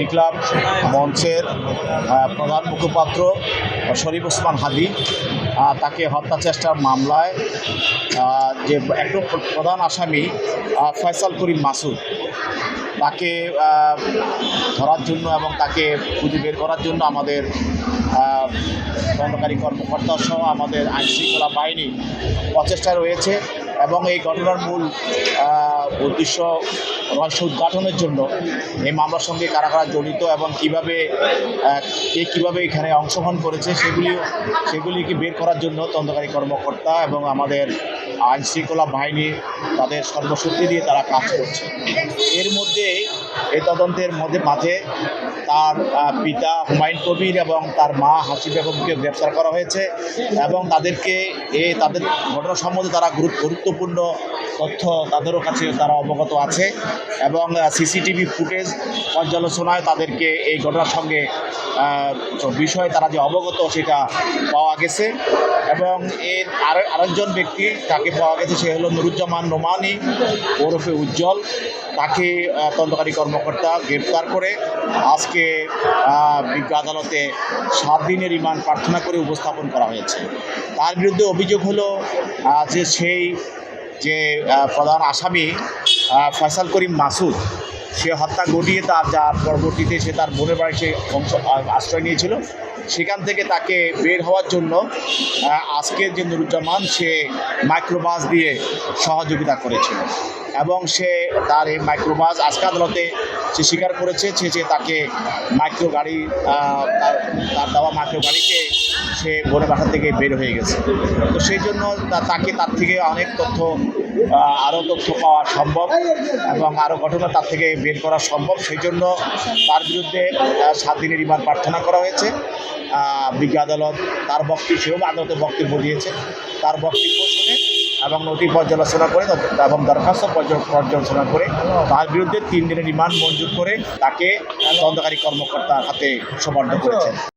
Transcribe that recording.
ইনকলাব মঞ্চের প্রধান মুখপাত্র শরীফ ওসমান হাদি তাকে হত্যা চেষ্টার মামলায় যে একদম প্রধান আসামি ফয়সাল করিম মাসুদ, তাকে ধরার জন্য এবং তাকে খুঁজে বের করার জন্য আমাদের তদন্তকারী কর্মকর্তা সহ আমাদের আইনশৃঙ্খলা বাহিনী প্রচেষ্টা রয়েছে। এবং এই ঘটনার মূল উদ্দেশ্য রহস্য উদ্ঘাটনের জন্য এই মামলার সঙ্গে কারা কারা জড়িত এবং কীভাবে কে কীভাবে এখানে অংশগ্রহণ করেছে সেগুলিও, সেগুলিকে বের করার জন্য তদন্তকারী কর্মকর্তা এবং আমাদের আইন শৃঙ্খলা বাহিনী তাদের সর্বশক্তি দিয়ে তারা কাজ করছে। এর মধ্যে এই তদন্তের মধ্যে মাঝে তার পিতা হুমায়ুন কবির এবং তার মা হাসি বেগমকে গ্রেপ্তার করা হয়েছে এবং তাদেরকে এ, তাদের ঘটনা সম্বন্ধে তারা গুরুত্ব- গুরুত্বপূর্ণ তথ্য তাদেরও কাছে তারা অবগত আছে এবং সিসিটিভি ফুটেজ পর্যালোচনায় তাদেরকে এই ঘটনার সঙ্গে বিষয়ে তারা যে অবগত সেটা পাওয়া গেছে এবং এর আর, আরেকজন ব্যক্তি তাকে পাওয়া গেছে সে হলো নুরুজ্জামান নোমানি ওরফে উজ্জ্বল। তাকে তদন্তকারী কর্মকর্তা গ্রেপ্তার করে আজকে বিজ্ঞ আদালতে সাত দিনের রিমান্ড প্রার্থনা করে উপস্থাপন করা হয়েছে। তার বিরুদ্ধে অভিযোগ হলো যে সেই যে প্রধান আসামি ফয়সাল করিম মাসুদ, সে হত্যা ঘটিয়ে তার যা পরবর্তীতে সে তার বোনের বাড়িতে আশ্রয় নিয়েছিল। সেখান থেকে তাকে বের হওয়ার জন্য আজকের যে নুরুজ্জামান, সে মাইক্রোবাস দিয়ে সহযোগিতা করেছিল। এবং সে তার এই মাইক্রোবাস আজকে আদালতে সে স্বীকার করেছে, সে যে তাকে মাইক্রো গাড়ি তার দেওয়া মাইক্রো গাড়িকে সে বোনের বাসা থেকে বের হয়ে গেছে। তো সেই জন্য তাকে তার থেকে অনেক তথ্য আরও তথ্য পাওয়া সম্ভব এবং আরও ঘটনা তার থেকে বের করা সম্ভব। সেই জন্য তার বিরুদ্ধে সাত দিনের রিমান্ড প্রার্থনা করা হয়েছে। বিজ্ঞ আদালত তার বক্তব্য সেও আদালতে বক্তব্য দিয়েছে। তার বক্তব্য শুনে এবং নথি পর্যালোচনা করে এবং দরখাস্ত পর্য- পর্যালোচনা করে তার বিরুদ্ধে তিন দিনের রিমান্ড মঞ্জুর করে তাকে তদন্তকারী কর্মকর্তার হাতে সমর্থন করেছেন।